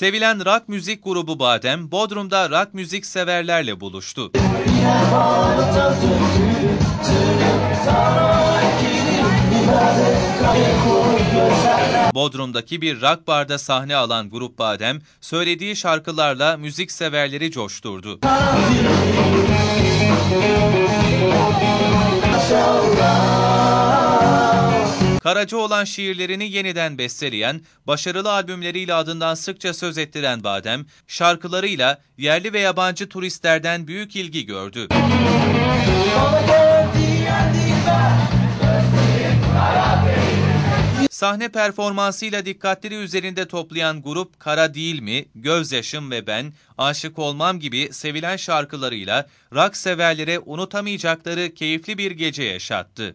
Sevilen rock müzik grubu Badem, Bodrum'da rock müzik severlerle buluştu. Bodrum'daki bir rock barda sahne alan Grup Badem, söylediği şarkılarla müzik severleri coşturdu. Karaca olan şiirlerini yeniden besteleyen, başarılı albümleriyle adından sıkça söz ettiren Badem, şarkılarıyla yerli ve yabancı turistlerden büyük ilgi gördü. Sahne performansıyla dikkatleri üzerinde toplayan grup Kara Değil Mi, Gözyaşım ve Ben, Aşık Olmam gibi sevilen şarkılarıyla rock severlere unutamayacakları keyifli bir gece yaşattı.